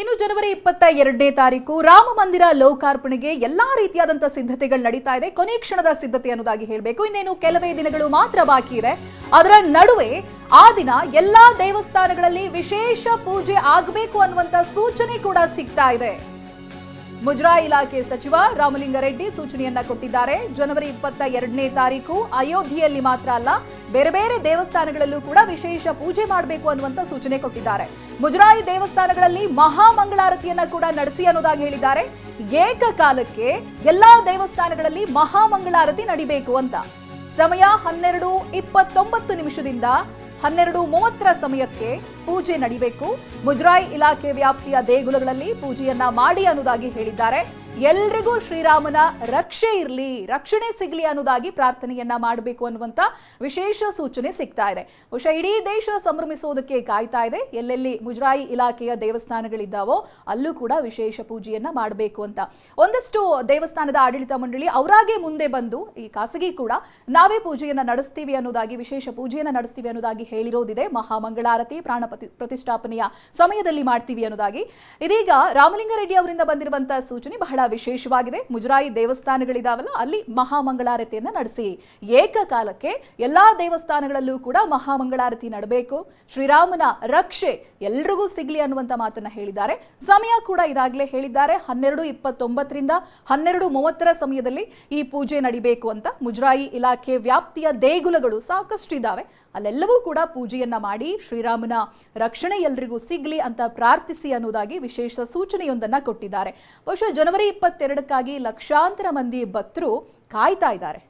ಇನ್ನು ಜನವರಿ ಇಪ್ಪತ್ತ ಎರಡನೇ ತಾರೀಕು ರಾಮ ಮಂದಿರ ಲೋಕಾರ್ಪಣೆಗೆ ಎಲ್ಲಾ ರೀತಿಯಾದಂತಹ ಸಿದ್ಧತೆಗಳು ನಡೀತಾ ಇದೆ. ಕೊನೆ ಕ್ಷಣದ ಸಿದ್ಧತೆ ಅನ್ನೋದಾಗಿ ಹೇಳಬೇಕು. ಇನ್ನೇನು ಕೆಲವೇ ದಿನಗಳು ಮಾತ್ರ ಬಾಕಿ ಇದೆ. ಅದರ ನಡುವೆ ಆ ದಿನ ಎಲ್ಲಾ ದೇವಸ್ಥಾನಗಳಲ್ಲಿ ವಿಶೇಷ ಪೂಜೆ ಆಗಬೇಕು ಅನ್ನುವಂತ ಸೂಚನೆ ಕೂಡ ಸಿಗ್ತಾ ಇದೆ. ಮುಜರಾಯಿ ಇಲಾಖೆ ಸಚಿವ ರಾಮಲಿಂಗಾರೆಡ್ಡಿ ಸೂಚನೆಯನ್ನ ಕೊಟ್ಟಿದ್ದಾರೆ. ಜನವರಿ ಇಪ್ಪತ್ತ ಎರಡನೇ ತಾರೀಕು ಅಯೋಧ್ಯೆಯಲ್ಲಿ ಮಾತ್ರ ಅಲ್ಲ, ಬೇರೆ ಬೇರೆ ದೇವಸ್ಥಾನಗಳಲ್ಲೂ ಕೂಡ ವಿಶೇಷ ಪೂಜೆ ಮಾಡಬೇಕು ಅನ್ನುವಂತ ಸೂಚನೆ ಕೊಟ್ಟಿದ್ದಾರೆ. ಮುಜರಾಯಿ ದೇವಸ್ಥಾನಗಳಲ್ಲಿ ಮಹಾಮಂಗಳಾರತಿಯನ್ನ ಕೂಡ ನಡೆಸಿ ಅನ್ನೋದಾಗಿ ಹೇಳಿದ್ದಾರೆ. ಏಕಕಾಲಕ್ಕೆ ಎಲ್ಲಾ ದೇವಸ್ಥಾನಗಳಲ್ಲಿ ಮಹಾಮಂಗಳಾರತಿ ನಡಿಬೇಕು ಅಂತ. ಸಮಯ ಹನ್ನೆರಡು ಇಪ್ಪತ್ತೊಂಬತ್ತು ನಿಮಿಷದಿಂದ ಹನ್ನೆರಡು ಮೂವತ್ತರ ಸಮಯಕ್ಕೆ ಪೂಜೆ ನಡಿಬೇಕು. ಮುಜರಾಯಿ ಇಲಾಖೆ ವ್ಯಾಪ್ತಿಯ ದೇಗುಲಗಳಲ್ಲಿ ಪೂಜೆಯನ್ನ ಮಾಡಿ ಅನ್ನೋದಾಗಿ ಹೇಳಿದ್ದಾರೆ. ಎಲ್ರಿಗೂ ಶ್ರೀರಾಮನ ರಕ್ಷೆ ಇರಲಿ, ರಕ್ಷಣೆ ಸಿಗ್ಲಿ ಅನ್ನೋದಾಗಿ ಪ್ರಾರ್ಥನೆಯನ್ನ ಮಾಡಬೇಕು ಅನ್ನುವಂತ ವಿಶೇಷ ಸೂಚನೆ ಸಿಗ್ತಾ ಇದೆ. ಬಹುಶಃ ಇಡೀ ದೇಶ ಸಂಭ್ರಮಿಸೋದಕ್ಕೆ ಕಾಯ್ತಾ ಇದೆ. ಎಲ್ಲೆಲ್ಲಿ ಮುಜರಾಯಿ ಇಲಾಖೆಯ ದೇವಸ್ಥಾನಗಳಿದ್ದಾವೋ ಅಲ್ಲೂ ಕೂಡ ವಿಶೇಷ ಪೂಜೆಯನ್ನ ಮಾಡಬೇಕು ಅಂತ. ಒಂದಷ್ಟು ದೇವಸ್ಥಾನದ ಆಡಳಿತ ಮಂಡಳಿ ಅವರಾಗೆ ಮುಂದೆ ಬಂದು, ಈ ಖಾಸಗಿ ಕೂಡ ನಾವೇ ಪೂಜೆಯನ್ನ ನಡೆಸ್ತೀವಿ ಅನ್ನೋದಾಗಿ, ವಿಶೇಷ ಪೂಜೆಯನ್ನ ನಡೆಸ್ತೀವಿ ಅನ್ನೋದಾಗಿ ಹೇಳಿರೋದಿದೆ. ಮಹಾಮಂಗಳಾರತಿ, ಪ್ರಾಣ ಪ್ರತಿ- ಪ್ರತಿಷ್ಠಾಪನೆಯ ಸಮಯದಲ್ಲಿ ಮಾಡ್ತೀವಿ ಅನ್ನೋದಾಗಿ. ಇದೀಗ ರಾಮಲಿಂಗಾರೆಡ್ಡಿ ಅವರಿಂದ ಬಂದಿರುವಂತಹ ಸೂಚನೆ ಬಹಳ ವಿಶೇಷವಾಗಿದೆ. ಮುಜರಾಯಿ ದೇವಸ್ಥಾನಗಳಿದಾವಲ್ಲ, ಅಲ್ಲಿ ಮಹಾಮಂಗಳಾರತಿಯನ್ನು ನಡೆಸಿ. ಏಕಕಾಲಕ್ಕೆ ಎಲ್ಲಾ ದೇವಸ್ಥಾನಗಳಲ್ಲೂ ಕೂಡ ಮಹಾಮಂಗಳಾರತಿ ನಡಬೇಕು. ಶ್ರೀರಾಮನ ರಕ್ಷೆ ಎಲ್ರಿಗೂ ಸಿಗ್ಲಿ ಅನ್ನುವಂತ ಮಾತನ್ನ ಹೇಳಿದ್ದಾರೆ. ಸಮಯ ಕೂಡ ಇದಾಗಲೇ ಹೇಳಿದ್ದಾರೆ. ಹನ್ನೆರಡು ಇಪ್ಪತ್ತೊಂಬತ್ತರಿಂದ ಹನ್ನೆರಡು ಮೂವತ್ತರ ಸಮಯದಲ್ಲಿ ಈ ಪೂಜೆ ನಡಿಬೇಕು ಅಂತ ಮುಜರಾಯಿ ಇಲಾಖೆ ವ್ಯಾಪ್ತಿಯ ದೇಗುಲಗಳು ಸಾಕಷ್ಟು ಸಾಕಷ್ಟಿದ್ದಾವೆ ಅಲ್ಲೆಲ್ಲವೂ ಕೂಡ ಪೂಜೆಯನ್ನ ಮಾಡಿ ಶ್ರೀರಾಮನ ರಕ್ಷಣೆ ಎಲ್ರಿಗೂ ಸಿಗ್ಲಿ ಅಂತ ಪ್ರಾರ್ಥಿಸಿ ಅನ್ನೋದಾಗಿ ವಿಶೇಷ ಸೂಚನೆಯೊಂದನ್ನ ಕೊಟ್ಟಿದ್ದಾರೆ. ಬಹುಶಃ ಜನವರಿ ಇಪ್ಪತ್ತೆರಡಕ್ಕಾಗಿ ಲಕ್ಷಾಂತರ ಮಂದಿ ಭಕ್ತರು ಕಾಯ್ತಾ ಇದ್ದಾರೆ.